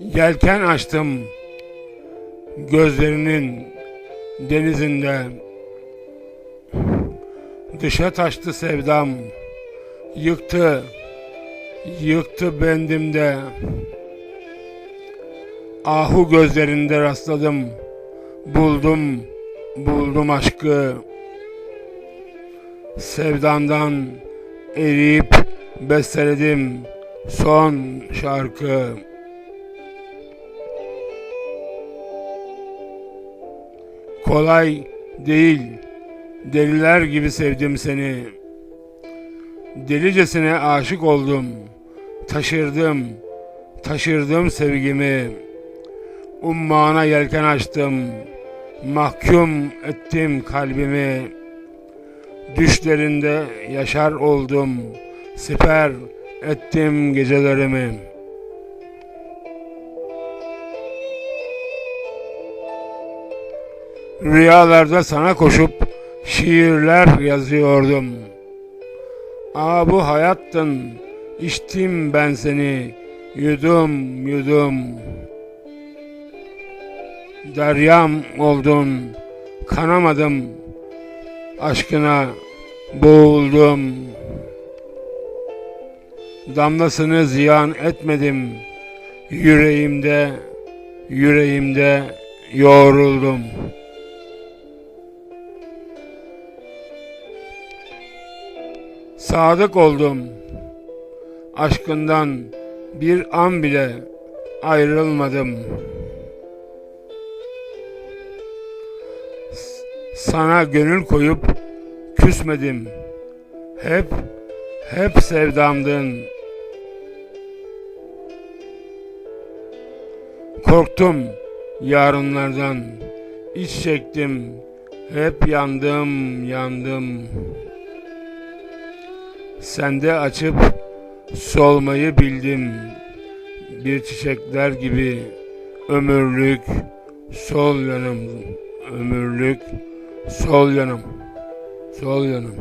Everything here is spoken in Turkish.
Yelken açtım gözlerinin denizinde. Dışa taştı sevdam, yıktı, yıktı bendimde. Ahu gözlerinde rastladım, buldum, buldum aşkı. Sevdandan eriyip besteledim son şarkı. Kolay değil, deliler gibi sevdim seni. Delicesine aşık oldum, taşırdım, taşırdım sevgimi. Ummana yelken açtım, mahkum ettim kalbimi. Düşlerinde yaşar oldum, siper ettim gecelerimi. Rüyalarda sana koşup şiirler yazıyordum. Aa bu hayattın, içtim ben seni, yudum yudum. Deryam oldun, kanamadım, aşkına boğuldum. Damlasını ziyan etmedim, yüreğimde, yüreğimde yoğruldum. Sadık oldum. Aşkından bir an bile ayrılmadım. Sana gönül koyup küsmedim. Hep hep sevdamdın. Korktum yarınlardan. İç çektim. Hep yandım, yandım. Sende açıp solmayı bildim. Bir çiçekler gibi ömürlük sol yanım. Ömürlük sol yanım. Sol yanım.